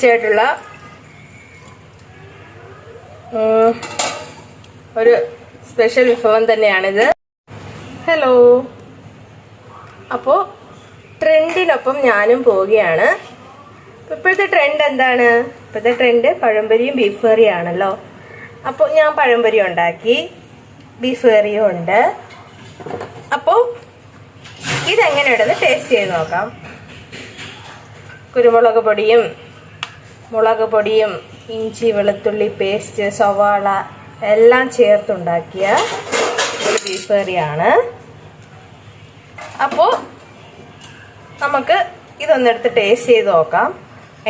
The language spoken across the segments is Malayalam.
ടേസ്റ്റി ആയിട്ടുള്ള ഒരു സ്പെഷ്യൽ വിഭവം തന്നെയാണിത്. ഹലോ അപ്പോൾ ട്രെൻഡിനൊപ്പം ഞാനും പോവുകയാണ്. ഇപ്പോഴത്തെ ട്രെൻഡ് എന്താണ്? ഇപ്പോഴത്തെ ട്രെൻഡ് പഴംപൊരിയും ബീഫ് കറിയാണല്ലോ അപ്പോൾ ഞാൻ പഴംപൊരി ഉണ്ടാക്കി. ബീഫ് കറിയും ഉണ്ട്. അപ്പോൾ ഇതെങ്ങനെയുണ്ടെന്ന് ടേസ്റ്റ് ചെയ്ത് നോക്കാം. കുരുമുളക് പൊടിയും മുളക് പൊടിയും ഇഞ്ചി വെളുത്തുള്ളി പേസ്റ്റ് സവാള എല്ലാം ചേർത്തുണ്ടാക്കിയ ഒരു ബീഫ് കറിയാണ്. അപ്പോൾ നമുക്ക് ഇതൊന്നെടുത്ത് ടേസ്റ്റ് ചെയ്ത് നോക്കാം.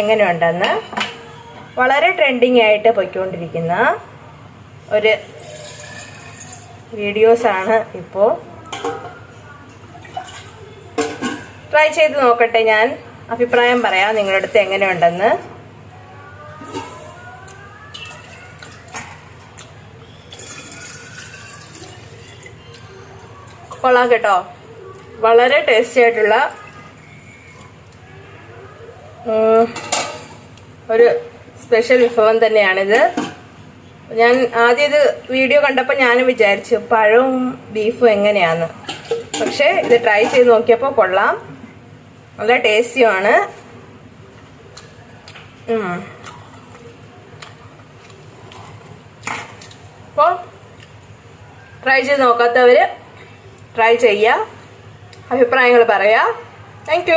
എങ്ങനെയുണ്ടെന്ന് വളരെ ട്രെൻഡിങ് ആയിട്ട് പൊയ്ക്കൊണ്ടിരിക്കുന്ന ഒരു വീഡിയോസാണ് ഇപ്പോൾ ട്രൈ ചെയ്ത് നോക്കട്ടെ ഞാൻ. അഭിപ്രായം പറയാം നിങ്ങളുടെ അടുത്ത് എങ്ങനെയുണ്ടെന്ന് കൊള്ളാം കേട്ടോ. വളരെ ടേസ്റ്റി ആയിട്ടുള്ള ഒരു സ്പെഷ്യൽ വിഭവം തന്നെയാണിത്. ഞാൻ ആദ്യം ഇത് വീഡിയോ കണ്ടപ്പോൾ ഞാനും വിചാരിച്ചു പഴവും ബീഫും എങ്ങനെയാന്ന്. പക്ഷേ ഇത് ട്രൈ ചെയ്ത് നോക്കിയപ്പോൾ കൊള്ളാം. നല്ല ടേസ്റ്റിയുമാണ് അപ്പോൾ ട്രൈ ചെയ്ത് നോക്കാത്തവർ ട്രൈ ചെയ്യുക. അഭിപ്രായങ്ങൾ പറയാം താങ്ക്